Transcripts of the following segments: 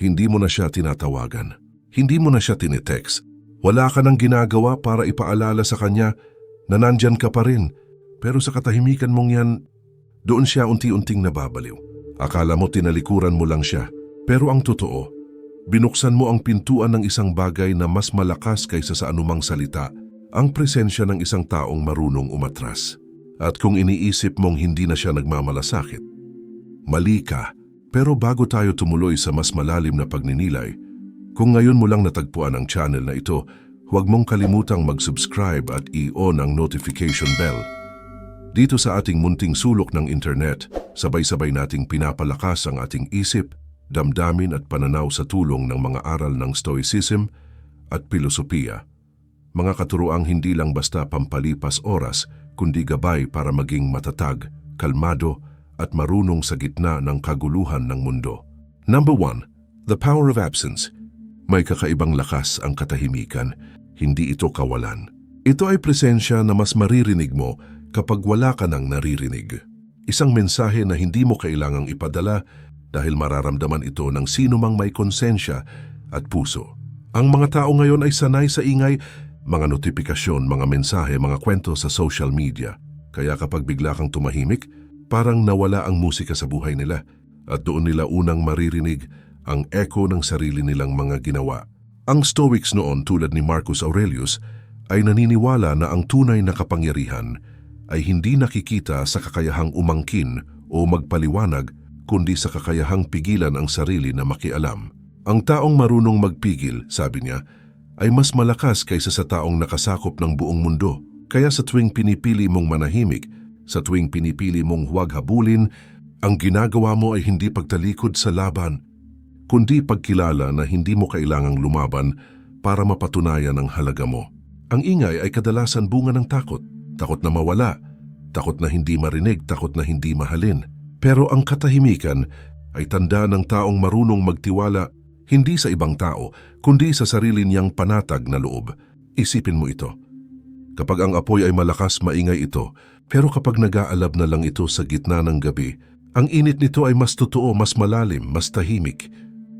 Hindi mo na siya tinatawagan. Hindi mo na siya tinitext. Wala ka nang ginagawa para ipaalala sa kanya na nandyan ka pa rin. Pero sa katahimikan mong yan, doon siya unti-unting nababaliw. Akala mo tinalikuran mo lang siya. Pero ang totoo, binuksan mo ang pintuan ng isang bagay na mas malakas kaysa sa anumang salita, ang presensya ng isang taong marunong umatras. At kung iniisip mong hindi na siya nagmamalasakit, mali ka. Pero bago tayo tumuloy sa mas malalim na pagninilay, kung ngayon mo lang natagpuan ang channel na ito, huwag mong kalimutang mag-subscribe at i-on ang notification bell. Dito sa ating munting sulok ng internet, sabay-sabay nating pinapalakas ang ating isip, damdamin at pananaw sa tulong ng mga aral ng Stoicism at Pilosopiya. Mga katuroang hindi lang basta pampalipas oras, kundi gabay para maging matatag, kalmado at marunong sa gitna ng kaguluhan ng mundo. Number 1. The power of absence. May kakaibang lakas ang katahimikan, hindi ito kawalan. Ito ay presensya na mas maririnig mo kapag wala ka nang naririnig. Isang mensahe na hindi mo kailangang ipadala dahil mararamdaman ito ng sino mang may konsensya at puso. Ang mga tao ngayon ay sanay sa ingay, mga notifikasyon, mga mensahe, mga kwento sa social media. Kaya kapag bigla kang tumahimik, parang nawala ang musika sa buhay nila at doon nila unang maririnig ang echo ng sarili nilang mga ginawa. Ang Stoics noon tulad ni Marcus Aurelius ay naniniwala na ang tunay na kapangyarihan ay hindi nakikita sa kakayahang umangkin o magpaliwanag kundi sa kakayahang pigilan ang sarili na makialam. Ang taong marunong magpigil, sabi niya, ay mas malakas kaysa sa taong nakasakop ng buong mundo. Kaya sa tuwing pinipili mong manahimik, sa tuwing pinipili mong huwag habulin, ang ginagawa mo ay hindi pagtalikod sa laban, kundi pagkilala na hindi mo kailangang lumaban para mapatunayan ang halaga mo. Ang ingay ay kadalasan bunga ng takot, takot na mawala, takot na hindi marinig, takot na hindi mahalin. Pero ang katahimikan ay tanda ng taong marunong magtiwala hindi sa ibang tao, kundi sa sarili niyang panatag na loob. Isipin mo ito. Kapag ang apoy ay malakas, maingay ito. Pero kapag nag-aalab na lang ito sa gitna ng gabi, ang init nito ay mas totoo, mas malalim, mas tahimik.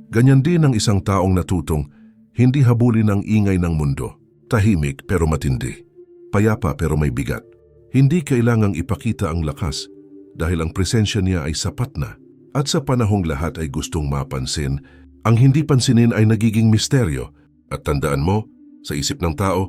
Ganyan din ang isang taong natutong, hindi habulin ang ingay ng mundo. Tahimik pero matindi. Payapa pero may bigat. Hindi kailangang ipakita ang lakas dahil ang presensya niya ay sapat na. At sa panahong lahat ay gustong mapansin, ang hindi pansinin ay nagiging misteryo. At tandaan mo, sa isip ng tao,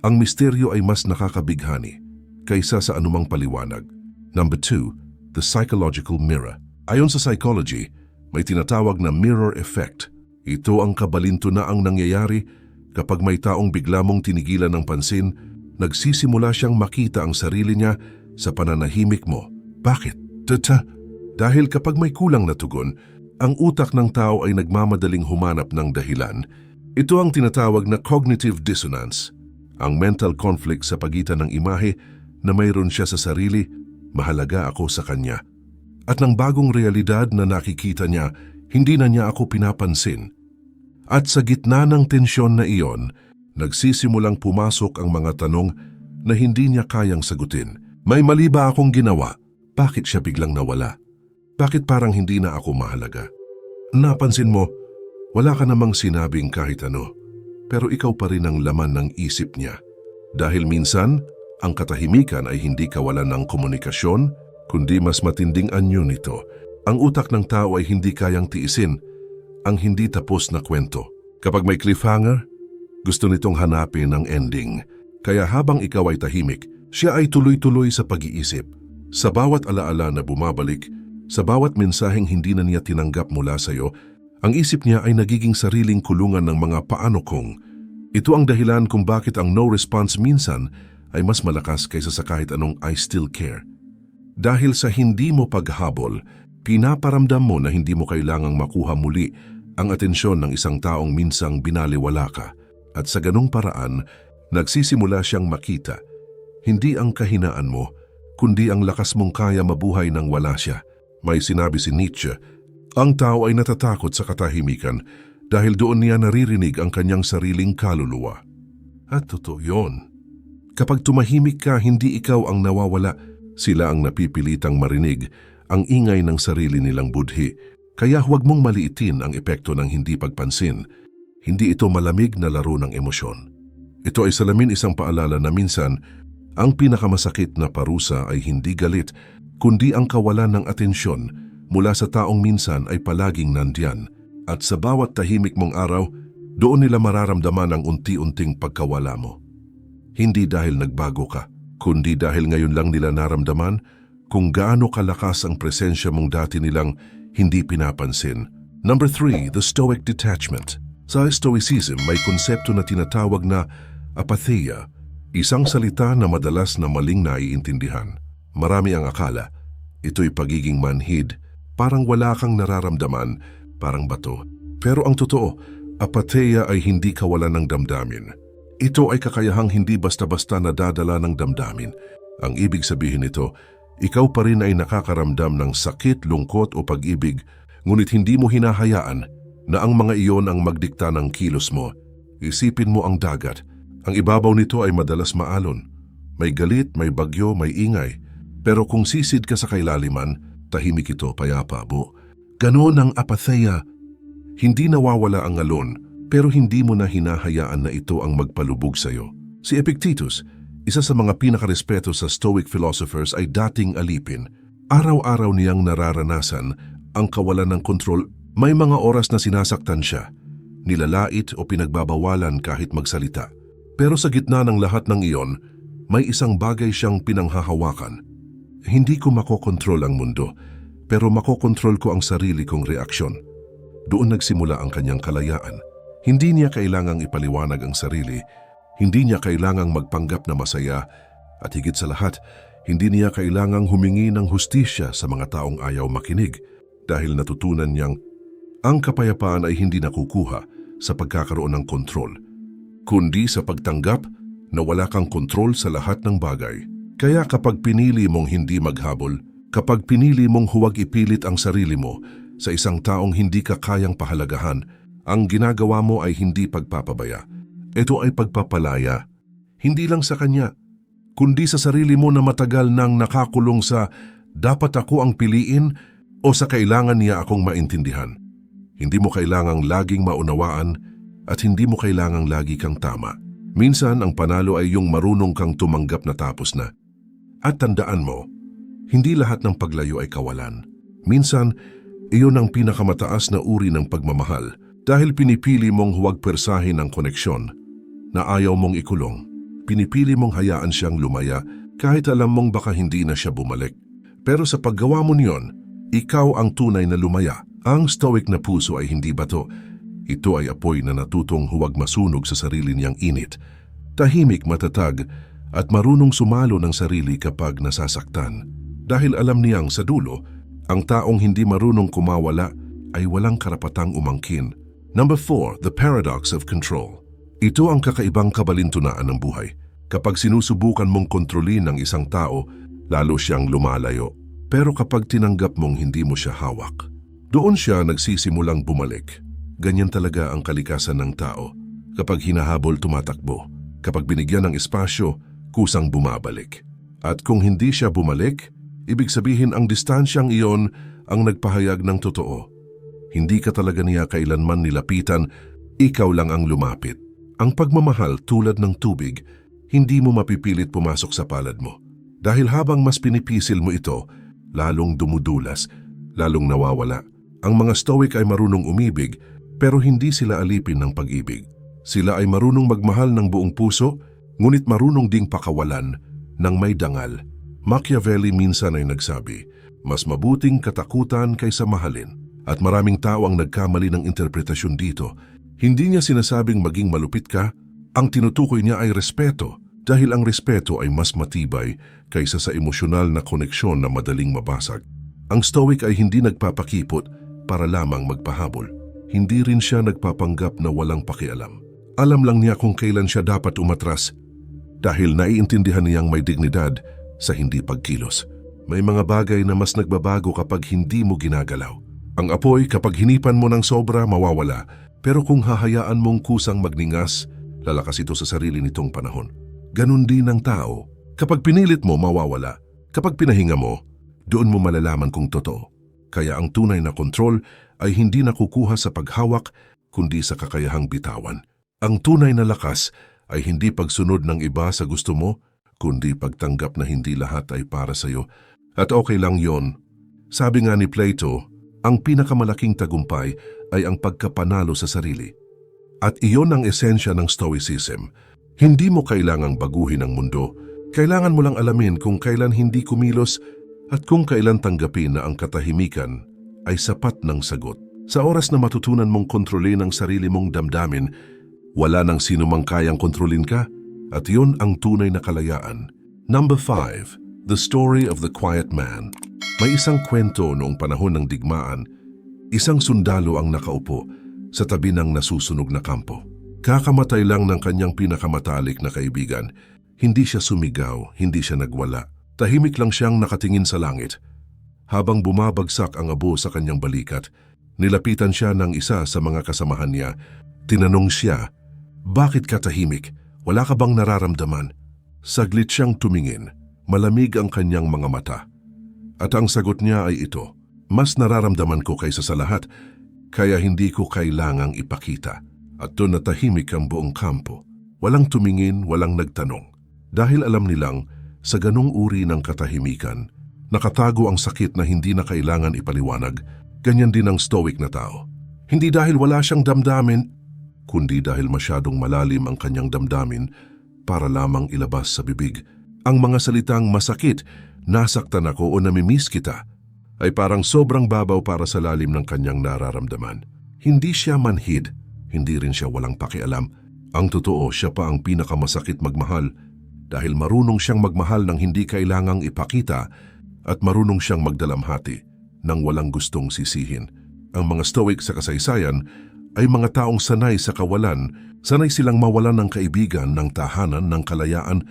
ang misteryo ay mas nakakabighani kaysa sa anumang paliwanag. Number 2, the psychological mirror. Ayon sa psychology, may tinatawag na mirror effect. Ito ang kabalintunaang nangyayari kapag may taong bigla mong tinigilan ng pansin, nagsisimula siyang makita ang sarili niya sa pananahimik mo. Bakit? Tata, dahil kapag may kulang na tugon, ang utak ng tao ay nagmamadaling humanap ng dahilan. Ito ang tinatawag na cognitive dissonance, ang mental conflict sa pagitan ng imahe na mayroon siya sa sarili, mahalaga ako sa kanya. At ng bagong realidad na nakikita niya, hindi na niya ako pinapansin. At sa gitna ng tensyon na iyon, nagsisimulang pumasok ang mga tanong na hindi niya kayang sagutin. May mali ba akong ginawa? Bakit siya biglang nawala? Bakit parang hindi na ako mahalaga? Napansin mo, wala ka namang sinabing kahit ano, pero ikaw pa rin ang laman ng isip niya. Dahil minsan, ang katahimikan ay hindi kawalan ng komunikasyon, kundi mas matinding anyo nito. Ang utak ng tao ay hindi kayang tiisin ang hindi tapos na kwento. Kapag may cliffhanger, gusto nitong hanapin ang ending. Kaya habang ikaw ay tahimik, siya ay tuloy-tuloy sa pag-iisip. Sa bawat alaala na bumabalik, sa bawat mensaheng hindi na niya tinanggap mula sa iyo, ang isip niya ay nagiging sariling kulungan ng mga paano kung. Ito ang dahilan kung bakit ang no response minsan ay mas malakas kaysa sa kahit anong I still care. Dahil sa hindi mo paghabol, pinaparamdam mo na hindi mo kailangang makuha muli ang atensyon ng isang taong minsang binaliwala ka. At sa ganong paraan, nagsisimula siyang makita, hindi ang kahinaan mo, kundi ang lakas mong kaya mabuhay nang wala siya. May sinabi si Nietzsche, ang tao ay natatakot sa katahimikan dahil doon niya naririnig ang kanyang sariling kaluluwa. At totoo yun. Kapag tumahimik ka, hindi ikaw ang nawawala, sila ang napipilitang marinig ang ingay ng sarili nilang budhi. Kaya huwag mong maliitin ang epekto ng hindi pagpansin. Hindi ito malamig na laro ng emosyon. Ito ay salamin isang paalala na minsan, ang pinakamasakit na parusa ay hindi galit, kundi ang kawalan ng atensyon mula sa taong minsan ay palaging nandyan. At sa bawat tahimik mong araw, doon nila mararamdaman ang unti-unting pagkawala mo. Hindi dahil nagbago ka, kundi dahil ngayon lang nila naramdaman kung gaano kalakas ang presensya mong dati nilang hindi pinapansin. Number three, the stoic detachment. Sa Stoicism, may konsepto na tinatawag na apatheia, isang salita na madalas na maling naiintindihan. Marami ang akala, ito'y pagiging manhid, parang wala kang nararamdaman, parang bato. Pero ang totoo, apatheia ay hindi kawalan ng damdamin. Ito ay kakayahang hindi basta-basta nadadala ng damdamin. Ang ibig sabihin nito, ikaw pa rin ay nakakaramdam ng sakit, lungkot o pag-ibig, ngunit hindi mo hinahayaan na ang mga iyon ang magdikta ng kilos mo. Isipin mo ang dagat. Ang ibabaw nito ay madalas maalon. May galit, may bagyo, may ingay. Pero kung sisid ka sa kailaliman, tahimik ito payapa mo. Ganon ang apatheia. Hindi nawawala ang alon, pero hindi mo na hinahayaan na ito ang magpalubog sa iyo. Si Epictetus, isa sa mga pinakarespeto sa Stoic philosophers ay dating alipin. Araw-araw niyang nararanasan ang kawalan ng kontrol. May mga oras na sinasaktan siya, nilalait o pinagbabawalan kahit magsalita. Pero sa gitna ng lahat ng iyon, may isang bagay siyang pinanghahawakan. Hindi ko makokontrol ang mundo, pero makokontrol ko ang sarili kong reaksyon. Doon nagsimula ang kanyang kalayaan. Hindi niya kailangang ipaliwanag ang sarili, hindi niya kailangang magpanggap na masaya, at higit sa lahat, hindi niya kailangang humingi ng hustisya sa mga taong ayaw makinig dahil natutunan niyang ang kapayapaan ay hindi nakukuha sa pagkakaroon ng kontrol, kundi sa pagtanggap na wala kang kontrol sa lahat ng bagay. Kaya kapag pinili mong hindi maghabol, kapag pinili mong huwag ipilit ang sarili mo sa isang taong hindi ka kayang pahalagahan, ang ginagawa mo ay hindi pagpapabaya. Ito ay pagpapalaya. Hindi lang sa kanya, kundi sa sarili mo na matagal nang nakakulong sa dapat ako ang piliin o sa kailangan niya akong maintindihan. Hindi mo kailangang laging maunawaan at hindi mo kailangang lagi kang tama. Minsan ang panalo ay yung marunong kang tumanggap na tapos na. At tandaan mo, hindi lahat ng paglayo ay kawalan. Minsan, iyon ang pinakamataas na uri ng pagmamahal dahil pinipili mong huwag persahin ang koneksyon na ayaw mong ikulong. Pinipili mong hayaan siyang lumaya kahit alam mong baka hindi na siya bumalik. Pero sa paggawa mo niyon, ikaw ang tunay na lumaya. Ang stoic na puso ay hindi bato. Ito ay apoy na natutong huwag masunog sa sarili niyang init. Tahimik matatag at marunong sumalo ng sarili kapag nasasaktan. Dahil alam niyang sa dulo, ang taong hindi marunong kumawala ay walang karapatang umangkin. Number 4, the paradox of control. Ito ang kakaibang kabalintunaan ng buhay. Kapag sinusubukan mong kontrolin ng isang tao, lalo siyang lumalayo. Pero kapag tinanggap mong hindi mo siya hawak, doon siya nagsisimulang bumalik. Ganyan talaga ang kalikasan ng tao. Kapag hinahabol tumatakbo, kapag binigyan ng espasyo, kusang bumabalik. At kung hindi siya bumalik, ibig sabihin ang distansyang iyon ang nagpahayag ng totoo. Hindi ka talaga niya kailanman nilapitan, ikaw lang ang lumapit. Ang pagmamahal tulad ng tubig, hindi mo mapipilit pumasok sa palad mo. Dahil habang mas pinipisil mo ito, lalong dumudulas, lalong nawawala. Ang mga stoic ay marunong umibig, pero hindi sila alipin ng pag-ibig. Sila ay marunong magmahal ng buong puso, ngunit marunong ding pakawalan ng may dangal. Machiavelli minsan ay nagsabi, mas mabuting katakutan kaysa mahalin. At maraming tao ang nagkamali ng interpretasyon dito. Hindi niya sinasabing maging malupit ka, ang tinutukoy niya ay respeto dahil ang respeto ay mas matibay kaysa sa emosyonal na koneksyon na madaling mabasag. Ang stoic ay hindi nagpapakipot para lamang magpahabol. Hindi rin siya nagpapanggap na walang pakialam. Alam lang niya kung kailan siya dapat umatras dahil naiintindihan niyang may dignidad sa hindi pagkilos. May mga bagay na mas nagbabago kapag hindi mo ginagalaw. Ang apoy kapag hinipan mo ng sobra mawawala pero kung hahayaan mong kusang magningas, lalakas ito sa sarili nitong panahon. Ganon din ang tao. Kapag pinilit mo, mawawala. Kapag pinahinga mo, doon mo malalaman kung totoo. Kaya ang tunay na kontrol ay hindi nakukuha sa paghawak kundi sa kakayahang bitawan. Ang tunay na lakas ay hindi pagsunod ng iba sa gusto mo, kundi pagtanggap na hindi lahat ay para sa iyo. At okay lang yon. Sabi nga ni Plato, ang pinakamalaking tagumpay ay ang pagkapanalo sa sarili. At iyon ang esensya ng Stoicism. Hindi mo kailangang baguhin ang mundo. Kailangan mo lang alamin kung kailan hindi kumilos at kung kailan tanggapin na ang katahimikan ay sapat ng sagot. Sa oras na matutunan mong kontrolin ang sarili mong damdamin, wala nang sino mang kayang kontrolin ka at yun ang tunay na kalayaan. Number 5. The Story of the Quiet Man May isang kwento noong panahon ng digmaan, isang sundalo ang nakaupo sa tabi ng nasusunog na kampo. Kakamatay lang ng kanyang pinakamatalik na kaibigan. Hindi siya sumigaw, hindi siya nagwala. Tahimik lang siyang nakatingin sa langit. Habang bumabagsak ang abo sa kanyang balikat, nilapitan siya ng isa sa mga kasamahan niya. Tinanong siya, Bakit ka tahimik? Wala ka bang nararamdaman? Saglit siyang tumingin. Malamig ang kanyang mga mata. At ang sagot niya ay ito, Mas nararamdaman ko kaysa sa lahat, kaya hindi ko kailangang ipakita. At doon natahimik ang buong kampo. Walang tumingin, walang nagtanong. Dahil alam nilang, sa ganong uri ng katahimikan, nakatago ang sakit na hindi na kailangan ipaliwanag, ganyan din ang stoic na tao. Hindi dahil wala siyang damdamin, kundi dahil masyadong malalim ang kanyang damdamin para lamang ilabas sa bibig. Ang mga salitang masakit, nasaktan ako o namimiss kita, ay parang sobrang babaw para sa lalim ng kanyang nararamdaman. Hindi siya manhid, hindi rin siya walang pakialam. Ang totoo, siya pa ang pinakamasakit magmahal dahil marunong siyang magmahal ng hindi kailangang ipakita at marunong siyang magdalamhati nang walang gustong sisihin. Ang mga stoic sa kasaysayan ay mga taong sanay sa kawalan, sanay silang mawalan ng kaibigan, ng tahanan, ng kalayaan,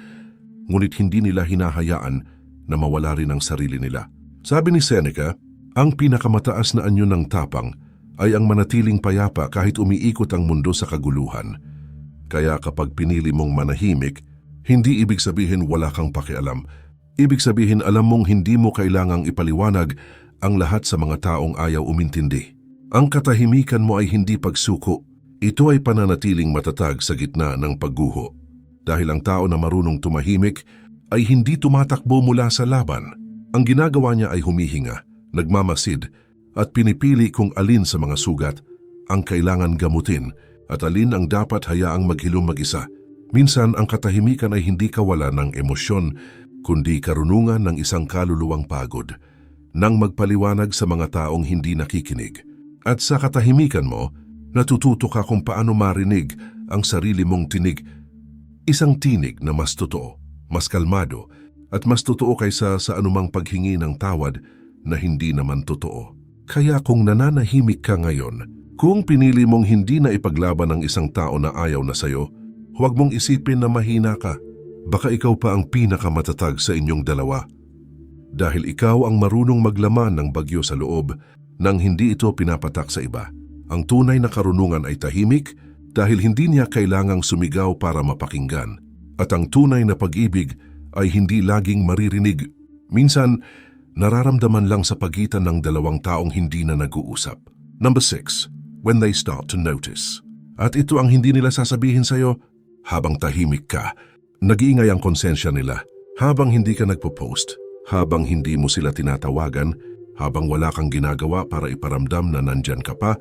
ngunit hindi nila hinahayaan na mawala rin ang sarili nila. Sabi ni Seneca, ang pinakamataas na anyo ng tapang ay ang manatiling payapa kahit umiikot ang mundo sa kaguluhan. Kaya kapag pinili mong manahimik, hindi ibig sabihin wala kang pakialam. Ibig sabihin alam mong hindi mo kailangang ipaliwanag ang lahat sa mga taong ayaw umintindi. Ang katahimikan mo ay hindi pagsuko. Ito ay pananatiling matatag sa gitna ng pagguho. Dahil ang tao na marunong tumahimik ay hindi tumatakbo mula sa laban. Ang ginagawa niya ay humihinga, nagmamasid, at pinipili kung alin sa mga sugat ang kailangan gamutin at alin ang dapat hayaang maghilom mag-isa. Minsan ang katahimikan ay hindi kawalan ng emosyon, kundi karunungan ng isang kaluluwang pagod, nang magpaliwanag sa mga taong hindi nakikinig. At sa katahimikan mo, natututo ka kung paano marinig ang sarili mong tinig, isang tinig na mas totoo, mas kalmado, at mas totoo kaysa sa anumang paghingi ng tawad na hindi naman totoo. Kaya kung nananahimik ka ngayon, kung pinili mong hindi na ipaglaban ng isang tao na ayaw na sayo, huwag mong isipin na mahina ka. Baka ikaw pa ang pinakamatatag sa inyong dalawa. Dahil ikaw ang marunong maglaman ng bagyo sa loob nang hindi ito pinapatak sa iba. Ang tunay na karunungan ay tahimik dahil hindi niya kailangang sumigaw para mapakinggan. At ang tunay na pag-ibig ay hindi laging maririnig. Minsan, nararamdaman lang sa pagitan ng dalawang taong hindi na nag-uusap. Number 6. When they start to notice. At ito ang hindi nila sasabihin sa'yo habang tahimik ka. Nag-iingay ang konsensya nila habang hindi ka nagpo-post, habang hindi mo sila tinatawagan, habang wala kang ginagawa para iparamdam na nandyan ka pa,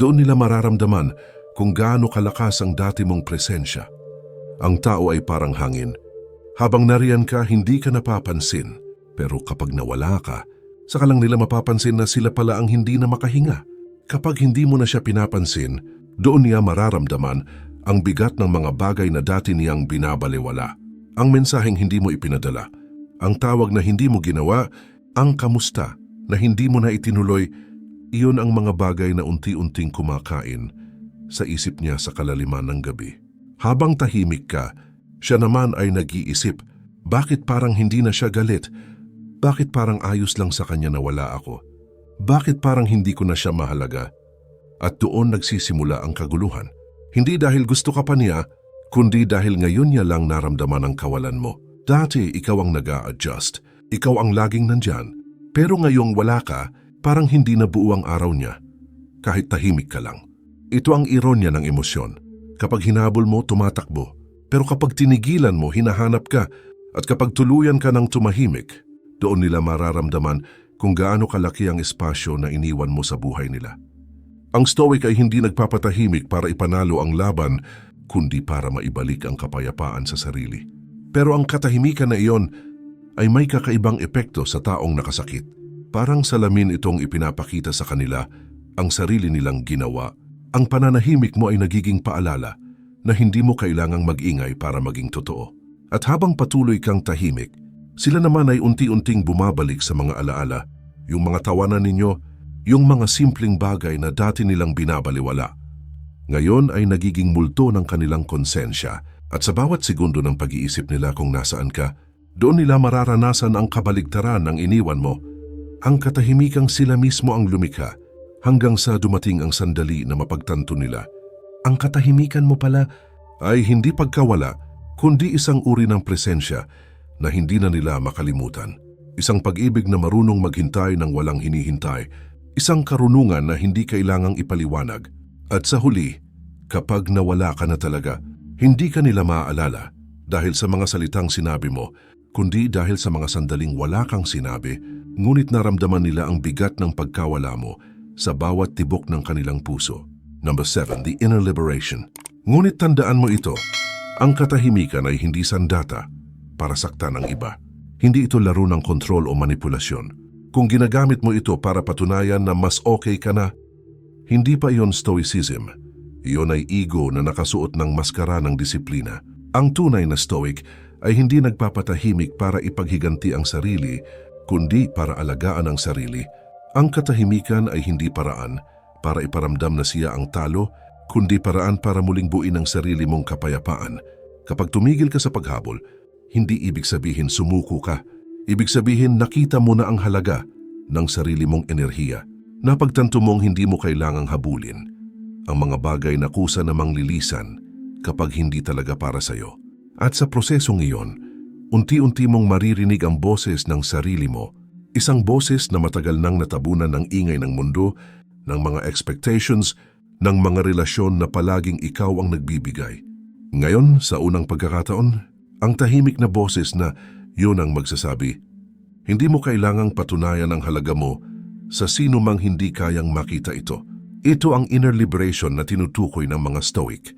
doon nila mararamdaman kung gaano kalakas ang dati mong presensya. Ang tao ay parang hangin, habang nariyan ka, hindi ka napapansin. Pero kapag nawala ka, saka lang nila mapapansin na sila pala ang hindi na makahinga. Kapag hindi mo na siya pinapansin, doon niya mararamdaman ang bigat ng mga bagay na dati niyang binabaliwala. Ang mensaheng hindi mo ipinadala, ang tawag na hindi mo ginawa, ang kamusta na hindi mo na itinuloy, iyon ang mga bagay na unti-unting kumakain sa isip niya sa kalaliman ng gabi. Habang tahimik ka, siya naman ay nag-iisip, bakit parang hindi na siya galit? Bakit parang ayos lang sa kanya na wala ako? Bakit parang hindi ko na siya mahalaga? At doon nagsisimula ang kaguluhan. Hindi dahil gusto ka pa niya, kundi dahil ngayon niya lang naramdaman ang kawalan mo. Dati ikaw ang nag adjust ikaw ang laging nandyan, pero ngayong wala ka, parang hindi na buo ang araw niya. kahit tahimik ka lang. Ito ang ironya ng emosyon. Kapag hinabol mo, tumatakbo. Pero kapag tinigilan mo, hinahanap ka. At kapag tuluyan ka ng tumahimik, doon nila mararamdaman kung gaano kalaki ang espasyo na iniwan mo sa buhay nila. Ang Stoic ay hindi nagpapatahimik para ipanalo ang laban, kundi para maibalik ang kapayapaan sa sarili. Pero ang katahimikan na iyon ay may kakaibang epekto sa taong nakasakit. Parang salamin itong ipinapakita sa kanila ang sarili nilang ginawa. Ang pananahimik mo ay nagiging paalala na hindi mo kailangang mag-ingay para maging totoo. At habang patuloy kang tahimik, sila naman ay unti-unting bumabalik sa mga alaala, yung mga tawanan ninyo, yung mga simpleng bagay na dati nilang binabaliwala. Ngayon ay nagiging multo ng kanilang konsensya at sa bawat segundo ng pag-iisip nila kung nasaan ka, doon nila mararanasan ang kabaligtaran ng iniwan mo. Ang katahimikang sila mismo ang lumikha hanggang sa dumating ang sandali na mapagtanto nila. Ang katahimikan mo pala ay hindi pagkawala, kundi isang uri ng presensya na hindi na nila makalimutan. Isang pag-ibig na marunong maghintay ng walang hinihintay, isang karunungan na hindi kailangang ipaliwanag. At sa huli, kapag nawala ka na talaga, hindi ka nila maaalala dahil sa mga salitang sinabi mo, kundi dahil sa mga sandaling wala kang sinabi, ngunit naramdaman nila ang bigat ng pagkawala mo sa bawat tibok ng kanilang puso. Number 7. The Inner Liberation. Ngunit tandaan mo ito, ang katahimikan ay hindi sandata para saktan ang iba. Hindi ito laro ng kontrol o manipulasyon. Kung ginagamit mo ito para patunayan na mas okay ka na, hindi pa iyon stoicism. Iyon ay ego na nakasuot ng maskara ng disiplina. Ang tunay na stoic ay hindi nagpapatahimik para ipaghiganti ang sarili, kundi para alagaan ang sarili. Ang katahimikan ay hindi paraan para iparamdam na siya ang talo, kundi paraan para muling buin ang sarili mong kapayapaan. Kapag tumigil ka sa paghabol, hindi ibig sabihin sumuko ka. Ibig sabihin nakita mo na ang halaga ng sarili mong enerhiya. Napagtanto mong hindi mo kailangang habulin ang mga bagay na kusa namang lilisan kapag hindi talaga para sa'yo. At sa prosesong iyon, unti-unti mong maririnig ang boses ng sarili mo, isang boses na matagal nang natabunan ng ingay ng mundo, ng mga expectations, ng mga relasyon na palaging ikaw ang nagbibigay. Ngayon, sa unang pagkakataon, ang tahimik na boses na yun ang magsasabi, hindi mo kailangang patunayan ang halaga mo sa sino mang hindi kayang makita ito. Ito ang inner liberation na tinutukoy ng mga Stoic.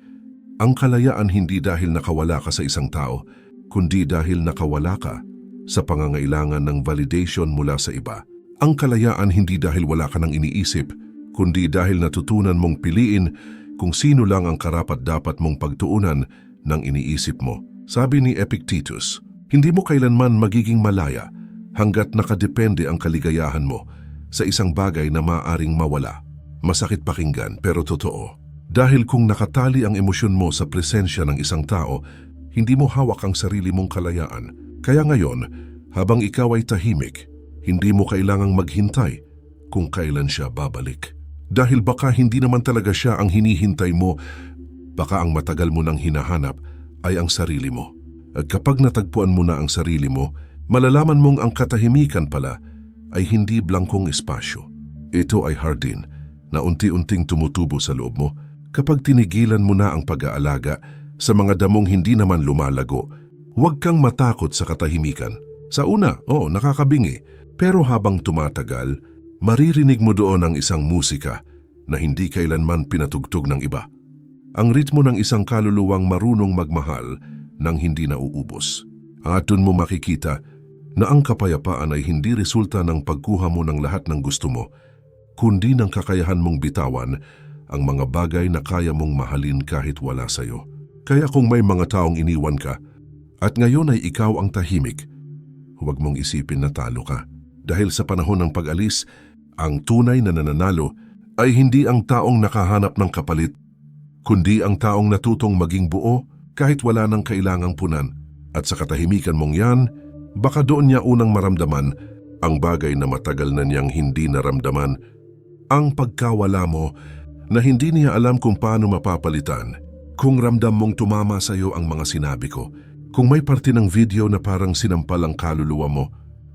Ang kalayaan hindi dahil nakawala ka sa isang tao, kundi dahil nakawala ka sa pangangailangan ng validation mula sa iba. Ang kalayaan hindi dahil wala ka nang iniisip, kundi dahil natutunan mong piliin kung sino lang ang karapat-dapat mong pagtuunan ng iniisip mo. Sabi ni Epictetus, hindi mo kailanman magiging malaya hanggat nakadepende ang kaligayahan mo sa isang bagay na maaring mawala. Masakit pakinggan pero totoo. Dahil kung nakatali ang emosyon mo sa presensya ng isang tao, hindi mo hawak ang sarili mong kalayaan. Kaya ngayon, habang ikaw ay tahimik, hindi mo kailangang maghintay kung kailan siya babalik. Dahil baka hindi naman talaga siya ang hinihintay mo, baka ang matagal mo nang hinahanap ay ang sarili mo. At kapag natagpuan mo na ang sarili mo, malalaman mong ang katahimikan pala ay hindi blangkong espasyo. Ito ay hardin na unti-unting tumutubo sa loob mo kapag tinigilan mo na ang pag-aalaga sa mga damong hindi naman lumalago. Huwag kang matakot sa katahimikan. Sa una, oo, nakakabingi. Pero habang tumatagal, maririnig mo doon ang isang musika na hindi kailanman pinatugtog ng iba. Ang ritmo ng isang kaluluwang marunong magmahal nang hindi nauubos. At dun mo makikita na ang kapayapaan ay hindi resulta ng pagkuha mo ng lahat ng gusto mo, kundi ng kakayahan mong bitawan ang mga bagay na kaya mong mahalin kahit wala sa'yo. Kaya kung may mga taong iniwan ka, at ngayon ay ikaw ang tahimik, huwag mong isipin na talo ka. Dahil sa panahon ng pag-alis, ang tunay na nananalo ay hindi ang taong nakahanap ng kapalit, kundi ang taong natutong maging buo kahit wala nang kailangang punan. At sa katahimikan mong yan, baka doon niya unang maramdaman ang bagay na matagal na niyang hindi naramdaman, ang pagkawala mo na hindi niya alam kung paano mapapalitan. Kung ramdam mong tumama sa iyo ang mga sinabi ko, kung may parte ng video na parang sinampal ang kaluluwa mo,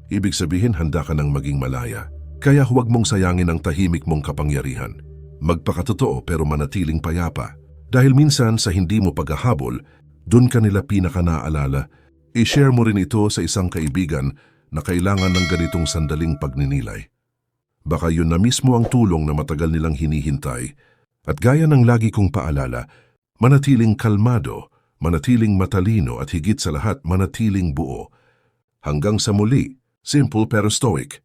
ibig sabihin handa ka nang maging malaya. Kaya huwag mong sayangin ang tahimik mong kapangyarihan. Magpakatotoo pero manatiling payapa. Dahil minsan sa hindi mo paghahabol, dun ka nila pinaka naaalala. I-share mo rin ito sa isang kaibigan na kailangan ng ganitong sandaling pagninilay. Baka yun na mismo ang tulong na matagal nilang hinihintay. At gaya ng lagi kong paalala, manatiling kalmado, manatiling matalino at higit sa lahat manatiling buo. Hanggang sa muli, simple pero stoic.